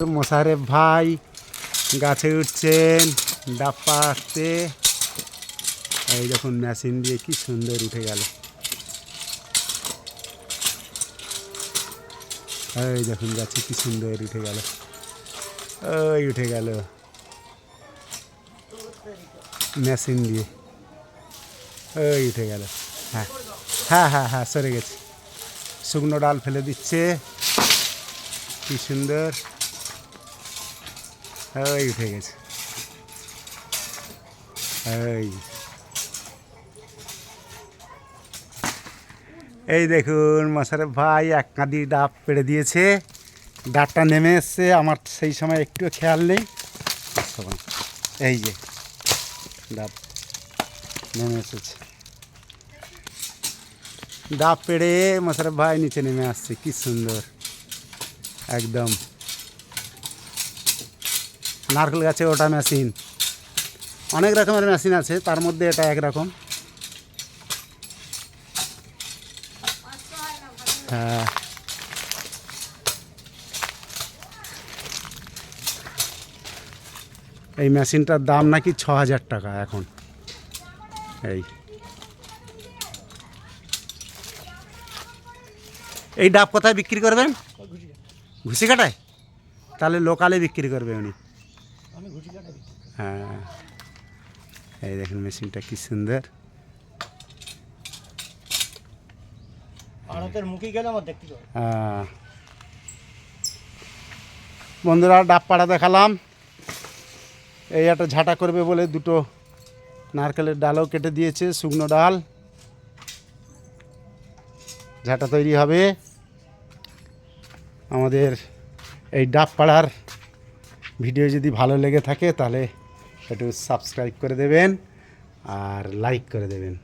মোশারেফ ভাই, গাছে উঠছেন ডাপ্পা আসছে এই দেখুন, মেশিন দিয়ে কি সুন্দর উঠে গেল। এই দেখুন, গাছে কি সুন্দর উঠে গেল। ওই উঠে গেল। মেশিন দিয়ে। ওই উঠে গেল। হ্যাঁ হ্যাঁ হ্যাঁ হ্যাঁ সরে গেছে। শুকনো ডাল ফেলে দিচ্ছে। কি সুন্দর। ওই উঠে গেছে। এই। দেখুন মশারেফ ভাই, এক কাঁদি ডাব পেড়ে দিয়েছে। ডাবটা নেমে এসছে, আমার সেই সময় একটু খেয়াল নেই। এই যে, ডাব নেমে এসেছে। ডাব পেড়ে মশারেফ ভাই নিচে নেমে আসছে, কি সুন্দর। একদম। নারকেল গাছে ওটা মেশিন অনেক রকমের মেশিন আছে তার মধ্যে এটা একরকম। হ্যাঁ। এই মেশিনটার দাম নাকি ছ হাজার টাকা এখন। এই। এই ডাব কোথায় বিক্রি করবেন? ঘুষি কাটায় তাহলে লোকালে বিক্রি করবে উনি। হ্যাঁ এই দেখুন মেশিনটা কি সুন্দর। হ্যাঁ। বন্ধুরা ডাব পাড়া দেখালাম। এই একটা ঝাঁটা করবে বলে দুটো নারকেলের ডালও কেটে দিয়েছে শুকনো ডাল। ঝাঁটা তৈরি হবে। আমাদের এই ডাব পাড়ার ভিডিও যদি ভালো লেগে থাকে তাহলে একটু সাবস্ক্রাইব করে দেবেন আর লাইক করে দেবেন।